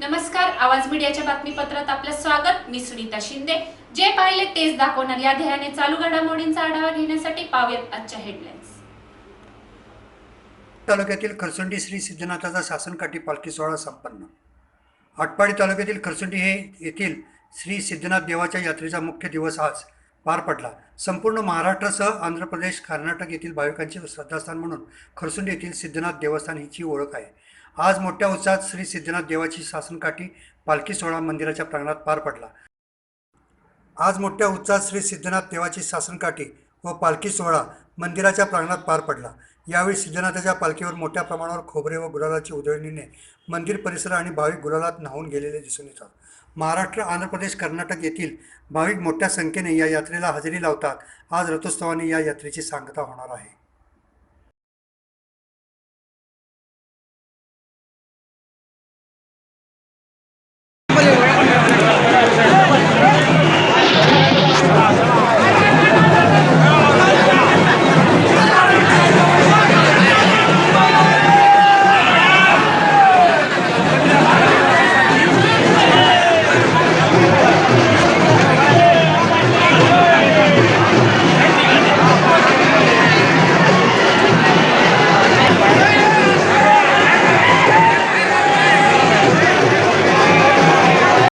नमस्कार आवाज मीडियाच्या बातमीपत्रात आपलं स्वागत. मी सुनीता शिंदे. जे पाहिले तेच दाखवणार. या ध्येयाने चालू घडामोडींचा आढावा घेण्यासाठी पाहूयात आजच्या हेडलाईन्स तालुक्यातील खरसुंडी श्री सिद्धनाथाचा शासनकाठी पालखी सोहळा संपन्न. आटपाडी तालुक्यातील खरसुंडी हे येथील श्री सिद्धनाथ देवाच्या यात्रेचा मुख्य दिवस आज पार पडला. संपूर्ण महाराष्ट्रासह आंध्र प्रदेश कर्नाटक येथील भाविकांचे श्रद्धास्थान म्हणून खरसुंडी येथील सिद्धनाथ देवस्थान हिची ओळख आहे. आज मोठ्या उत्साहात श्री सिद्धनाथ देवाची शासनकाठी पालखी सोहळा मंदिराच्या प्रांगणात पार पडला. आज मोठ्या उत्साहात श्री सिद्धनाथ देवाची शासनकाठी व पालखी सोहळा मंदिराच्या प्रांगणात पार पडला. यावेळी सिद्धनाथाच्या पालखीवर मोठ्या प्रमाणावर खोबरे व गुलालाची उधळणीने मंदिर परिसर आणि भाविक गुलालात न्हावून गेलेले दिसून येतात. महाराष्ट्र आंध्र प्रदेश कर्नाटक येथील भाविक मोठ्या संख्येने या यात्रेला हजेरी लावतात. आज रथोत्सवाने या यात्रेची सांगता होणार आहे.